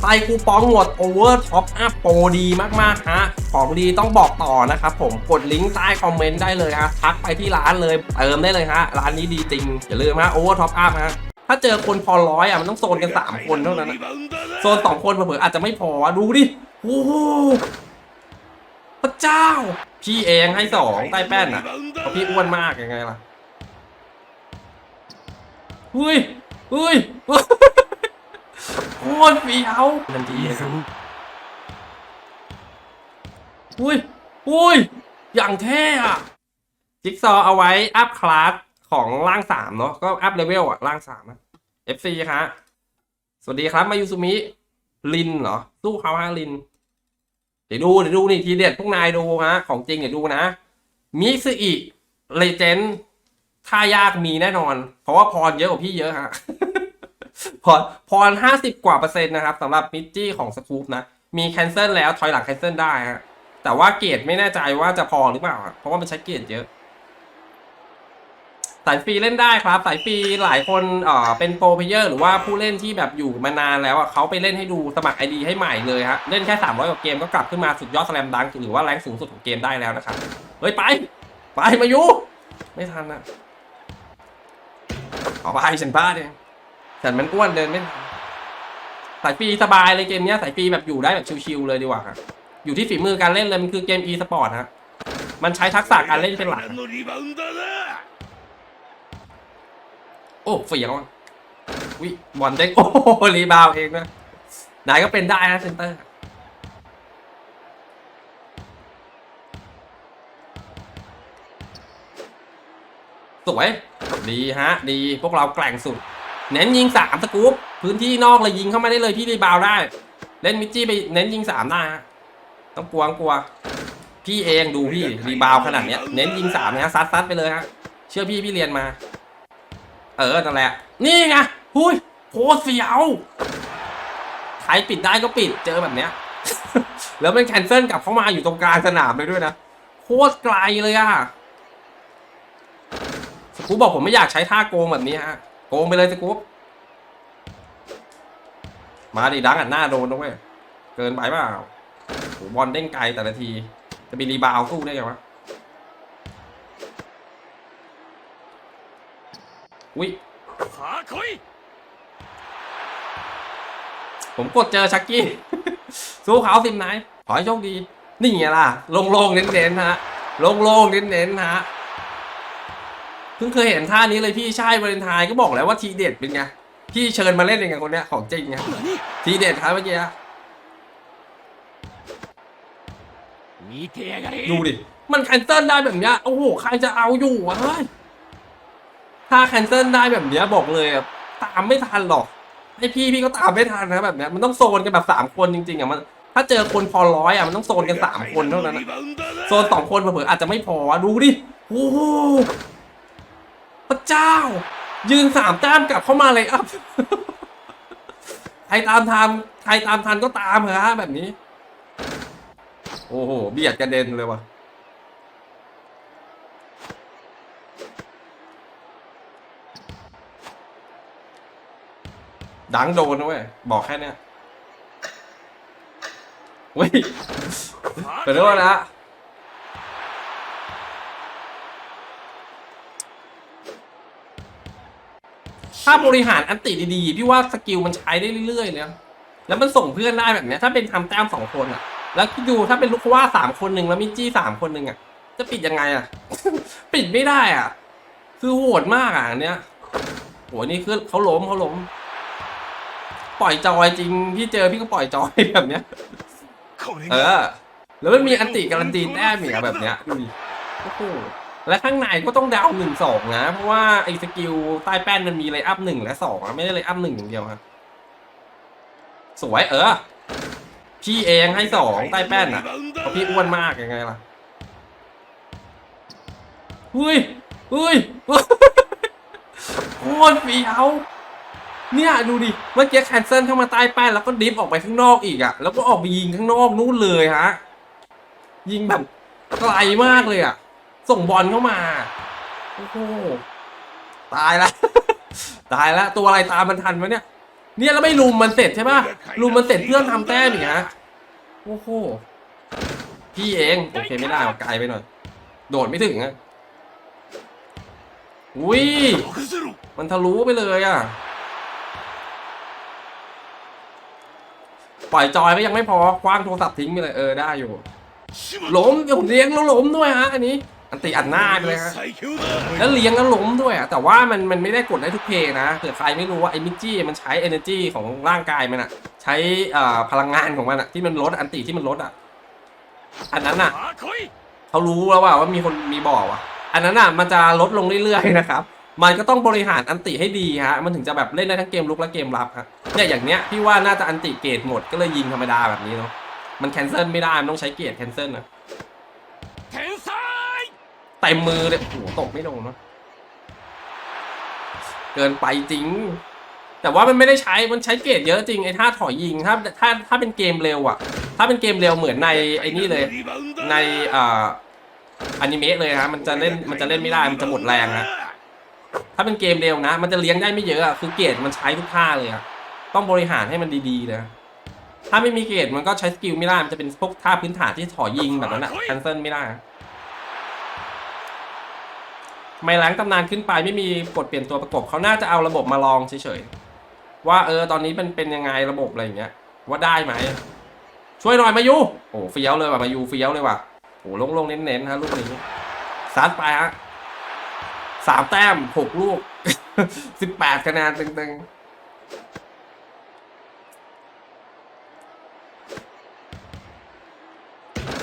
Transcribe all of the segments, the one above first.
ใส่คูปองหมดโอเวอร์ท็อปอัพโปรดีมากๆฮะของดีต้องบอกต่อนะครับผมกดลิงก์ใต้คอมเมนต์ได้เลยฮะทักไปที่ร้านเลยเติมได้เลยฮะร้านนี้ดีจริง อย่าลืมฮะโอเวอร์ท็อปอัพฮะถ้าเจอคนพอร้อยอะมันต้องโซนกัน 3 คนเท่านั้นโซนสองคนเผื่ออาจจะไม่พอดูดิโอ้พระเจ้า พี่เองให้สองใต้แป้นอะเพราะพี่อ้วนมากยังไงล่ะเฮ้ยเฮ้ย โคตรเฟี้ยวทันทีครับอุ้ยอุ้ย อย่างเท่อะจิ๊กซอว์เอาไว้อัพคลาสของร่างสามเนาะก็อัพเลเวลอะร่างสามอะ FC ครับสวัสดีครับ มายุสุมิลินเหรอ สู้เขาฮะลิน เดี๋ยวดูเดี๋ยวดูนี่ทีเด็ดพวกนายดูฮะ ของจริงเดี๋ยวดูนะ มิซึอิเลเจนด์ถ้ายากมีแน่นอน เพราะว่าพรเยอะกว่าพี่เยอะฮะ พรพรห้าสิบกว่าเปอร์เซ็นต์นะครับสำหรับมิจจี้ของสกูปนะ มีแคนเซิลแล้วถอยหลังแคนเซิลได้ฮะแต่ว่าเกรดไม่แน่ใจว่าจะพอหรือเปล่า เพราะว่ามันใช้เกรดเยอะ สายฟรีเล่นได้ครับ สายฟรีหลายคนเอ่อเป็นโปรเพเยอร์หรือว่าผู้เล่นที่แบบอยู่มานานแล้วอะเขาไปเล่นให้ดูสมัครไอดีให้ใหม่เลยฮะเล่นแค่ 300กว่าเกมก็กลับขึ้นมาสุดยอดสแลมดังหรือว่าแรงสูงสุดของเกมได้แล้วนะครับเฮ้ยไป ไปมาอยู่ไม่ทันนะเอไปฉันบ้าเอง แต่มันอ้วนเดินไม่สายฟรีสบายเลยเกมเนี้ยสายฟรีแบบอยู่ได้แบบชิวๆเลยดีกว่าอยู่ที่ฝีมือการเล่นเลยมันคือเกม e สปอร์ตฮะมันใช้ทักษะการเล่นเป็นหลักโอ้เฟียงอุ้ยบอลเด้งโอ้รีบาวเองนะไหนก็เป็นได้นะเซนเตอร์สวย ดีฮะ ดีพวกเราแกล่งสุด เน้นยิงสามสกู๊ปพื้นที่นอกเลยยิงเข้ามาได้เลยพี่รีบาวได้ เล่นมิจี้ไปเน้นยิงสามได้ฮะต้องกลัวงกลัว พี่เองดูพี่รีบาวขนาดเนี้ย เน้นยิงสามนะฮะซัดซัดไปเลยฮะเชื่อพี่พี่เรียนมา เออนั่นแหละ นี่ไงหุยโคตรเฟี้ยวใครปิดได้ก็ปิดเจอแบบเนี้ย แล้วมันแคนเซิลกลับเข้ามาอยู่ตรงกลางสนามเลยด้วยนะโคตรไกลเลยอะสกูบอกผมไม่อยากใช้ท่าโกงแบบนี้ฮะ โกงไปเลยสกู๊ปมาดิดังอะหน้าโดนตรงนี้เกินไปเปล่าบอลเด้งไกลแต่ละที จะมีรีบาวสู้ได้ยังวะ อุ้ยผมกดเจอชักกี้ สู้เขาสิมไหน ขอให้โชคดี นี่ไงล่ะ โล่งๆเน้นๆฮะ โล่งๆเน้นๆฮะ พิ่งเคยเห็นท่านี้เลยพี่ใช่วาเลนไทน์ก็บอกแล้วว่าทีเด็ดเป็นไงพี่เชิญมาเล่นเองไงคนเนี้ยของจริงไงทีเด็ดครับเมื่อกี้ดูดิ มันแคนเซิลได้แบบเนี้ยโอ้โหใครจะเอาอยู่วะถ้าแคนเซิลได้แบบเนี้ยบอกเลยตามไม่ทันหรอกไอพี่พี่ก็ตามไม่ทันนะแบบเนี้ยมันต้องโซนกันแบบสามคนจริงๆอะมันถ้าเจอคนพอร้อยอะมันต้องโซนกันสามคนเท่านั้นโซนสองคนเผื่ออาจจะไม่พอดูดิโอ้ พระเจ้า ยืนสามแต้มกลับเข้ามาเลยอะใครตามทันใครตามทันก็ตามเถอฮะแบบนี้ โอ้โหเบียดกระเด็นเลยว่ะดังโดนนะเว้ย บอกแค่เนี้ยเว้ยさあไปด้วยนะ ถ้าบริหารอันติดีๆ พี่ว่าสกิลมันใช้ได้เรื่อยๆเลยนะแล้วมันส่งเพื่อนได้แบบเนี้ย ถ้าเป็นทำแต้มสองคนอ่ะ แล้วคิดดูถ้าเป็นลูกว่าสามคนหนึ่งแล้วมิจี้สามคนหนึ่งอ่ะ จะปิดยังไงอ่ะ ปิดไม่ได้อ่ะ คือโหดมากอ่ะอันเนี้ยโหนี่คือเขาล้มเขาล้ม ปล่อยจอยจริง พี่เจอพี่ก็ปล่อยจอยแบบเนี้ย これ เอ が อ แล้วมันมีอันติการันตีแต้มอีกอะแบบเนี้ยดูดิโอ้โห และข้างในก็ต้องดาวหนึ่งสองนะ เพราะว่าไอ้สกิลใต้แป้นมันมีเลยอัพหนึ่งและสองอะไม่ได้เลยอัพหนึ่งอย่างเดียวครับสวยเออ พี่เองให้สองใต้แป้นอะเพราะพี่อ้วนมากยังไงล่ะหุ้ยหุ้ยโคตรเฟี้ยวเนี่ยดูดิ เมื่อกี้แคนเซิลเข้ามาใต้แป้นแล้วก็ดิฟออกไปข้างนอกอีกอะแล้วก็ออกไปยิงข้างนอกนู่นเลยฮะ ยิงแบบไกลมากเลยอะ ส่งบอลเข้ามา โอ้โห ตายละ ตายละ ตัวอะไรตามมันทันวะเนี่ย เนี่ยแล้วไม่ลุมมันเสร็จใช่ปะลุมมันเสร็จเพื่อนทำแต้มอย่างเงี้ยโอ้โห พี่เอง โอเคไม่ได้ไกลไปหน่อย โดดไม่ถึงอะอุ้ย มันทะลุไปเลยอะปล่อยจอยก็ยังไม่พอคว้างโทรศัพท์ทิ้งไปเลยเออได้อยู่ หลมเดี๋ผมเลี้ยงแล้วหลมด้วยฮะอันนี้ อันตีอัดหน้าไปเลยครับแล้วเลี้ยงแล้วล้มด้วยอะแต่ว่ามันมันไม่ได้กดได้ทุกเพลงนะเผื่อใครไม่รู้ว่าไอ้มิจี้มันใช้ energy ของร่างกายมันอะใช้พลังงานของมันอะที่มันลดอันตีที่มันลดอะอันนั้นอะเขารู้แล้วว่าว่ามีคนมีบ่อว่ะ อันนั้นอะมันจะลดลงเรื่อยๆนะครับมันก็ต้องบริหารอันติให้ดีฮะ มันถึงจะแบบเล่นได้ทั้งเกมลุกและเกมรับฮะเนี่ยอย่างเนี้ยพี่ว่าน่าจะอันติเกตหมดก็เลยยิงธรรมดาแบบนี้เนาะ มันแคนเซิลไม่ได้ มันต้องใช้เกตแคนเซิลนะ เต็มมือเลยโอ้หตกไม่ลงเนาะเกินไปจริง แต่ว่ามันไม่ได้ใช้ มันใช้เกรดเยอะจริงไอ้ท่าถอยยิง ถ้าถ้าถ้าเป็นเกมเร็วอะถ้าเป็นเกมเร็วเหมือนในไอ้นี่เลย ในอ่าอนิเมะเลยฮะมันจะเล่นมันจะเล่นไม่ได้มันจะหมดแรงนะถ้าเป็นเกมเร็วนะ มันจะเลี้ยงได้ไม่เยอะอะคือเกรดมันใช้ทุกท่าเลยอะต้องบริหารให้มันดีๆนะถ้าไม่มีเกรดมันก็ใช้สกิลไม่ได้มันจะเป็นพวกท่าพื้นฐานที่ถอยยิงแบบนั้นอะแคนเซิลไม่ได้ ไม่ล้างตำนานขึ้นไปไม่มีกดเปลี่ยนตัวประกบเขาน่าจะเอาระบบมาลองเฉยๆว่าเออตอนนี้มันเป็นยังไงระบบอะไรอย่างเงี้ย ว่าได้ไหมช่วยหน่อยมายูโอ้เฟี้ยวเลยว่ะมายูเฟี้ยวเลยว่ะโอ้ลงล่งๆเน้นๆฮะลูกนี้ซัดไปฮะสามแต้มหกลูกสิบแปดคะแนนตึงๆ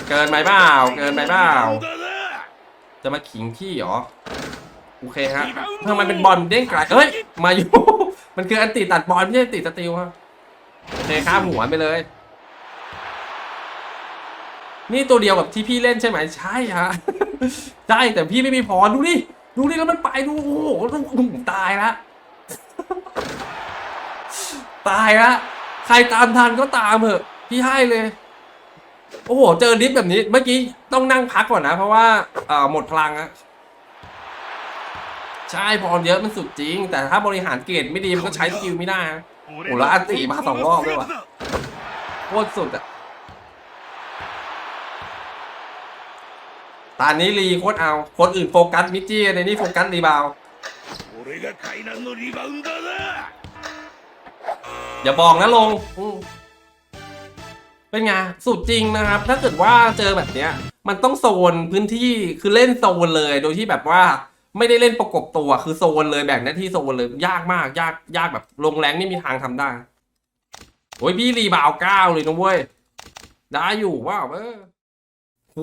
เกินไปเปล่า เกินไปเปล่า จะมาขิงขี้หรอ โอเคฮะทำไมเป็นบอลเด้งไกลเอ้ย มาอยู่ มันคืออันติตัดบอลไม่ใช่อันติสติลฮะโอเคข้ามหัวไปเลย นี่ตัวเดียวกับที่พี่เล่นใช่ไหมใช่ฮะใช่แต่พี่ไม่มีพรดูดิดูดิแล้วมันไปดูโอ้โหดูอื้อหือตายละตายละใครตามทันก็ตามเถอะ พี่ให้เลย โอ้โห เจอดิฟแบบนี้ เมื่อกี้ต้องนั่งพักก่อนนะ เพราะว่าเอ่อหมดพลังอะ ใช่บอลเยอะมันสุดจริง แต่ถ้าบริหารเกรดไม่ดีมันก็ใช้สกิลไม่ได้โอ้และอันตีมาสองรอบด้วยวะโคตรสุดอะตอนนี้รีโคตรเอา คนอื่นโฟกัสมิจิในนี้โฟกัสรีบาวอย่าบอกนะลง เป็นไง สุดจริงนะครับ ถ้าเกิดว่าเจอแบบเนี้ย มันต้องโซนพื้นที่คือเล่นโซนเลยโดยที่แบบว่า ไม่ได้เล่นประกบตัวคือโซนเลยแบ่งหน้าที่โซนเลยยากมาก ยากยากแบบลงแรงไม่มีทางทำได้โอ้ยพี่รีบาวเก้าเลยนะเว้ยได้อยู่ว้าวเออโห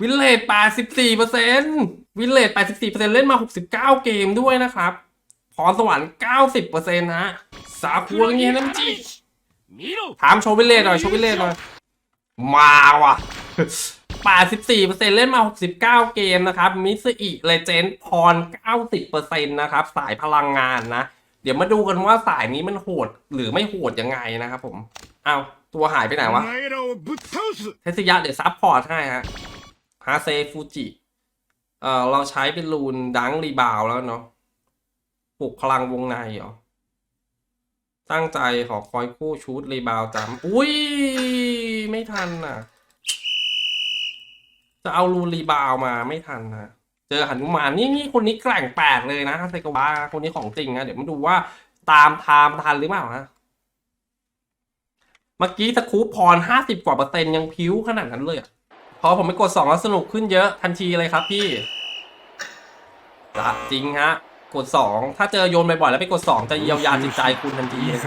วินเลดแปดสิบสี่เปอร์เซ็นวินเลดแปดสิบสี่เปอร์เซ็นเล่นมาหกสิบเก้าเกมด้วยนะครับพรสวรรค์เก้าสิบเปอร์เซ็นต์นะสาคูอย่างเงี้ยน้ำจีถามโชว์วินเลดหน่อยโชว์วินเลดหน่อยมาว่ะ 84เปอร์เซ็นต์เล่นมา 69 เกมนะครับ มิสอิเลเจนด์พร 90เปอร์เซ็นต์นะครับ สายพลังงานนะ เดี๋ยวมาดูกันว่าสายนี้มันโหดหรือไม่โหดยังไงนะครับผม เอาตัวหายไปไหนวะเทสยะเดี๋ยวซับพอร์ตให้ฮะฮาเซฟูจิเออเราใช้เป็นรูนดังรีบาวแล้วเนาะปลุกพลังวงในเหรอ ตั้งใจขอคอยคู่ชุดรีบาวจำอุ้ย ไม่ทันอะ จะเอารูรีบาวมาไม่ทันนะเจอหันุมานนี่นี่คนนี้แกร่งแปลกเลยนะเซกาวะคนนี้ของจริงนะเดี๋ยวมาดูว่าตามไทม์ทันหรือเปล่านะเมื่อกี้สคูปพรห้าสิบกว่าเปอร์เซ็นต์ยังพิ้วขนาดนั้นเลยอะพอผมไปกดสองแล้วสนุกขึ้นเยอะทันทีเลยครับพี่จะจริงฮะ กดสองถ้าเจอโยนบ่อยๆแล้วไปกดสองจะเยียวยาจิตใจคุณทันทีเลย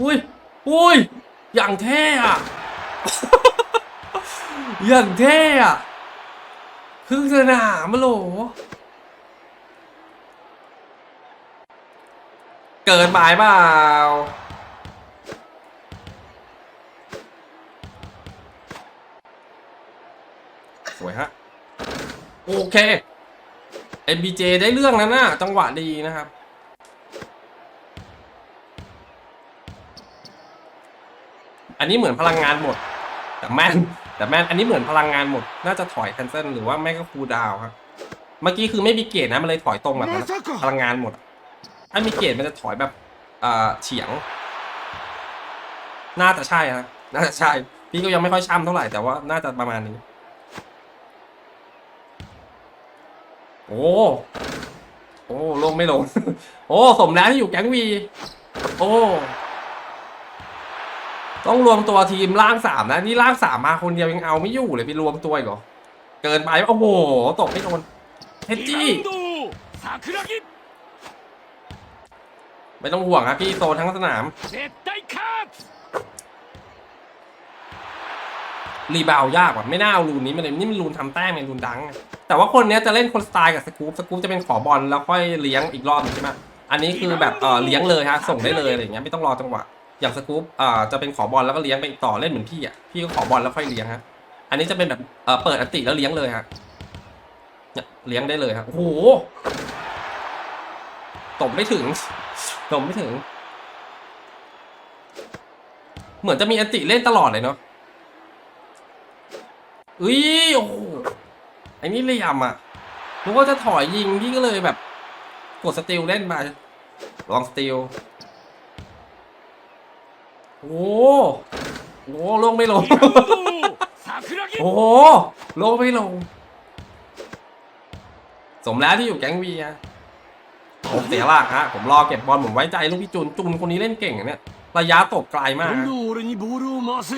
อุ้ยอุ้ยอย่างเท่อะ อย่างเท่อะครึ่งสนามมาโหลเกินไปเปล่าสวยฮะ โอเค MBJ ได้เรื่องแล้วนะจังหวะดีนะครับ อันนี้เหมือนพลังงานหมด แต่แม่นแต่แม่นอันนี้เหมือนพลังงานหมด น่าจะถอยแคนเซิลหรือว่าแม่ก็คูลดาวครับ เมื่อกี้คือไม่มีเกตนะมันเลยถอยตรงแบบนั้นพลังงานหมด ถ้ามีเกตมันจะถอยแบบเออเฉียง น่าจะใช่ฮะน่าจะใช่ พี่ก็ยังไม่ค่อยช่ำเท่าไหร่แต่ว่าน่าจะประมาณนี้ โอ้โอ้ลงไม่ลง โอ้ สมแล้วที่อยู่แก๊งวี โอ้ ต้องรวมตัวทีมล่างสามนะ นี่ล่างสามมาคนเดียวยังเอาไม่อยู่เลยไปรวมตัวอีกเหรอ เกินไป โอ้โห ตกไม่โดนเฮจี้ไม่ต้องห่วงครับพี่โซนทั้งสนาม รีบาวยากกว่าไม่น่าเอาลูนนี้มันนี่มันลูนทำแต้มไนลูนดัง แต่ว่าคนนี้จะเล่นคนสไตล์กับสกู๊ปสกู๊ปจะเป็นขอบอลแล้วค่อยเลี้ยงอีกรอบใช่ไหมอันนี้คือแบบเออเลี้ยงเลยฮะส่งได้เลยอะไรเงี้ยไม่ต้องรอจังหวะ อย่างสกู๊ปอ่อจะเป็นขอบอลแล้วก็เลี้ยงไปต่อเล่นเหมือนพี่อะพี่ก็ขอบอลแล้วค่อยเลี้ยงฮะอันนี้จะเป็นแบบเออเปิดอันติแล้วเลี้ยงเลยฮะเนี่ยเลี้ยงได้เลยฮะโอ้โหตบไม่ถึงตบไม่ถึง เหมือนจะมีอันติเล่นตลอดเลยเนาะอุ้ยโอ้โหไอ้นี่เหลี่ยมอะนึกว่าจะถอยยิงพี่ก็เลยแบบกดสติลเล่นมาลองสติล โอ้โหโอ้โหลงไม่ลง リバウンド桜木 โอ้โหลงไม่ลง สมแล้วที่อยู่แก๊งวีอะผมเสียหลักฮะ ผมรอเก็บบอลผมไว้ใจลูกพี่จูนจูนคนนี้เล่นเก่งอะเนี่ย ระยะตกไกลมาก 今 ฮะ 度俺にボールを回せ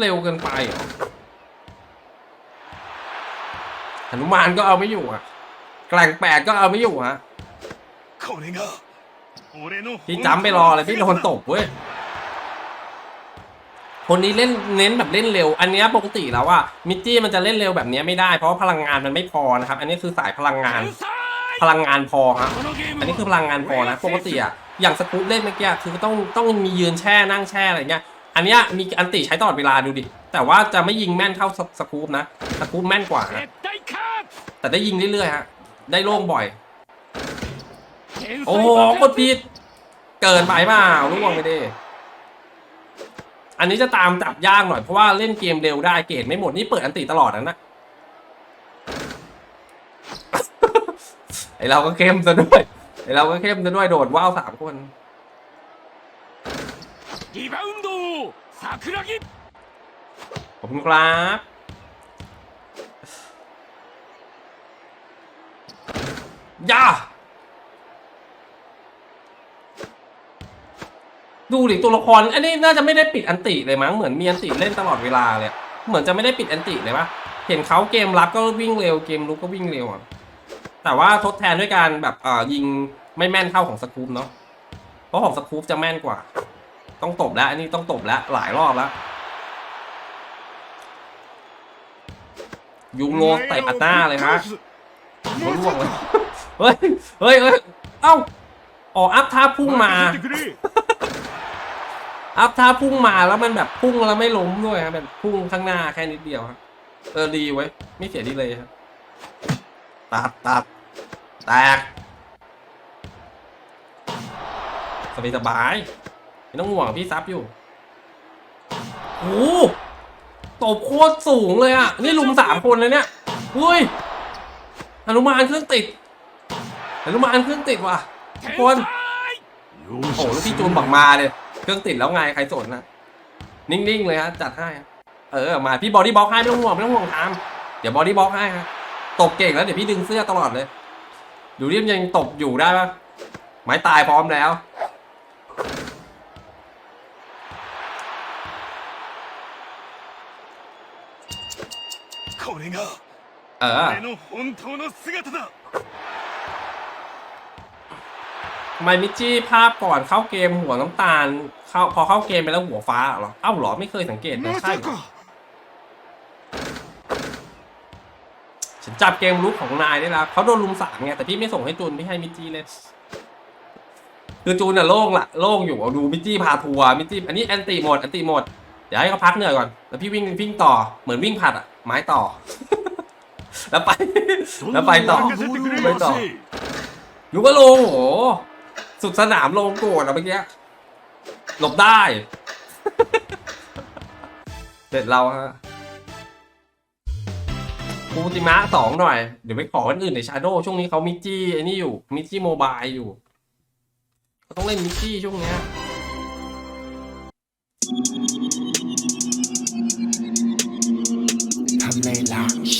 เร็วเกินไปเหรอ หนุมานก็เอาไม่อยู่อะแกล่งแปดก็เอาไม่อยู่ฮะพี่จำไปรอเลยพี่โดนตบเว้ยคนนี้เล่นเน้นแบบเล่นเร็ว อันนี้ปกติแล้วอะมิจี้มันจะเล่นเร็วแบบนี้ไม่ได้เพราะพลังงานมันไม่พอนะครับ อันนี้คือสายพลังงาน พลังงานพอฮะอันนี้คือพลังงานพอนะปกติอะอย่างสกู๊ปเล่นเมื่อกี้คือต้องต้องมียืนแช่นั่งแช่อะไรเงี้ย อันนี้มีอันติใช้ตลอดเวลาดูดิแต่ว่าจะไม่ยิงแม่นเท่าสกู๊ปนะสกู๊ปแม่นกว่านะ แต่ได้ยิงเรื่อยๆฮะ ได้โล่งบ่อย โอ้โหกดผิด เกินไปมาล่วงไปดิอันนี้จะตามจับยากหน่อย เพราะว่าเล่นเกมเร็วได้เกรดไม่หมดนี่เปิดอันตีตลอดนะนะไอเราก็เข้มซะด้วยไอเราก็เข้มซะด้วยโดดว้าวสามคนขอบคุณครับ ย่าดูดิตัวละคร อันนี้น่าจะไม่ได้ปิดอันติเลยมั้งเหมือนมีอันติเล่นตลอดเวลาเลยอะเหมือนจะไม่ได้ปิดอันติเลยปะเห็นเขาเกมรับก็วิ่งเร็วเกมลุกก็วิ่งเร็วอะแต่ว่าทดแทนด้วยการแบบเอ่อยิงไม่แม่นเท่าของสกู๊ปเนาะเพราะของสกู๊ปจะแม่นกว่า ต้องตบแล้ว อันนี้ต้องตบแล้วหลายรอบแล้วยูโรเตะอัดหน้าเลยฮะもล่วงเลย เฮ้ย เฮ้ยเฮ้ยเอ้าอ๋ออัพท่าพุ่งมา อัพท่าพุ่งมาแล้วมันแบบพุ่งแล้วไม่ล้มด้วยครับแบบพุ่งข้างหน้าแค่นิดเดียวครับเออดีไว้ไม่เสียดีเลยครับตัดตัดแตกสบายสบายไม่ต้องห่วงพี่ซับอยู่โอ้ตบโคตรสูงเลยอะ นี่ลุมสามคนเลยเนี่ยเฮ้ยอนุมานเครื่องติด แต่ลูกมาอันเครื่องติดว่ะทุกคนโอ้โหแล้วพี่จูนบอกมาเลยเครื่องติดแล้วไงใครสนนะนิ่งๆเลยฮะจัดให้เออมาพี่บอดี้บล็อกให้ไม่ต้องห่วงไม่ต้องห่วงทามเดี๋ยวบอดี้บล็อกให้ฮะตกเก่งแล้วเดี๋ยวพี่ดึงเสื้อตลอดเลย ดูเรียมยังตกอยู่ได้ปะไม้ตายพร้อมแล้วเออ มายมิจี้ภาพก่อนเข้าเกมหัวน้ำตาลเข้าพอเข้าเกมไปแล้วหัวฟ้าเหรอเอ้าหรอไม่เคยสังเกตนะใช่ฉันจับเกมลุกของนายได้แล้วเขาโดนลุมสามไงแต่พี่ไม่ส่งให้จูนไม่ให้มิจี้เลยคือจูนน่ะโล่งละโล่งอยู่ดูมิจี้พาทัวร์มิจี้อันนี้แอนตี้หมดแอนตี้หมดเดี๋ยวให้เขาพักเหนื่อยก่อนแล้วพี่วิ่งวิ่งต่อเหมือนวิ่งผัดอะไม้ต่อ แล้วไป แล้วไปต่อไปต่อยูก็ลโโห สุดสนามลงโกรธอะเมื่อกี้หลบได้ เสร็จเราฮะฟูติมะสองหน่อย เดี๋ยวไปขอคนอื่นในชาโดช่วงนี้เขามิจี้ไอ้นี่อยู่ มิจี้โมบายอยู่เขาต้องเล่นมิจี้ช่วงเนี้ยทำในล้างแช